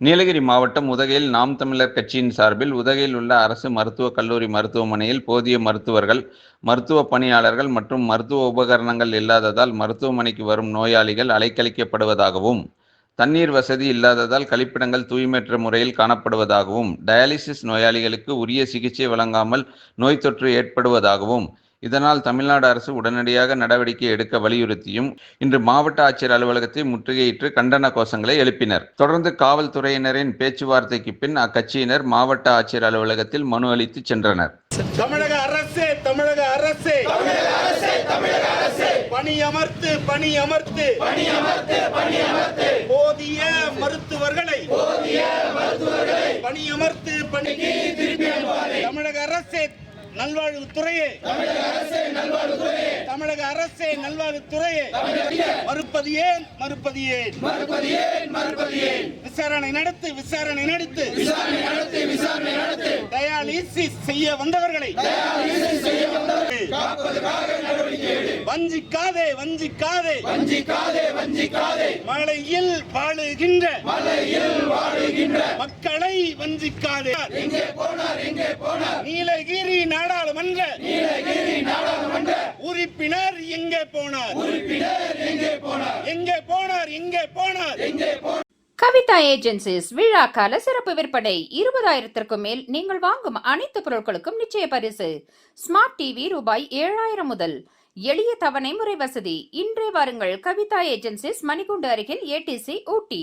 நீலகிரி மாவட்டம் உதகையில் நாம் தமிழர் கட்சியின் சார்பில் உதகையில் உள்ள அரசு மருத்துவக் கல்லூரி மருத்துவமனையில் போதிய மருத்துவர்கள் மருத்துவ பணியாளர்கள் மற்றும் மருத்துவ உபகரணங்கள் இல்லாததால் மருத்துவமனைக்கு வரும் நோயாளிகள் அலைக்கழிக்கப்படுவதாகவும் தண்ணீர் வசதி இல்லாததால் கழிப்பிடங்கள் தூய்மையற்ற முறையில் காணப்படுவதாகவும் டயாலிசிஸ் நோயாளிகளுக்கு உரிய சிகிச்சை வழங்காமல் நோய் தொற்று ஏற்படுவதாகவும் இதனால் தமிழ்நாடு அரசு உடனடியாக நடவடிக்கை எடுக்க வலியுறுத்தியும் இன்று மாவட்ட ஆட்சியர் அலுவலகத்தை முற்றுகையிட்டு கண்டன கோஷங்களை எழுப்பினர். தொடர்ந்து காவல்துறையினரின் பேச்சுவார்த்தைக்கு பின் அக்கட்சியினர் மாவட்ட ஆட்சியர் அலுவலகத்தில் மனு அளித்து சென்றனர். தமிழக அரசு தமிழக அரசு. பணி அமர்த்து பணி அமர்த்து போதிய மருத்துவர்களை. பணி அமர்த்து பணிக்கு நல்வாழ்வுத்துறையே. தமிழக அரசே நல்வாழ்வுத்துறையே. மறுப்பது ஏன்? மறுப்பது ஏன்? விசாரணை நடத்து விசாரணை நடத்து. டயாலிசிஸ் செய்ய வந்தவர்களை. வஞ்சிக்காதே வஞ்சிக்காதே. வஞ்சிக்காதே வஞ்சிக்காதே மலையில் வாழுகின்ற மலையில் வாழுகின்ற வஞ்சிக்காதே. எங்கே போனார் எங்கே போனார்? நீலகிரி நாடாளுமன்ற. நீலகிரி நாடாளுமன்ற. உறுப்பினர் எங்கே போனார்? உறுப்பினர் எங்கே போனார்? எங்கே போனார் எங்கே போனார்? எங்கே கவிதா ஏஜென்சிஸ் விழா கால சிறப்பு விற்பனை. இருபதாயிரத்திற்கும் மேல் நீங்கள் வாங்கும் அனைத்து பொருட்களுக்கும் நிச்சய பரிசு. ஸ்மார்ட் டிவி ரூபாய் ஏழாயிரம் முதல். எளிய தவணை முறை வசதி. இன்றே வாருங்கள் கவிதா ஏஜென்சிஸ் மணிகுண்டு அருகில் ஏடிசி ஊட்டி.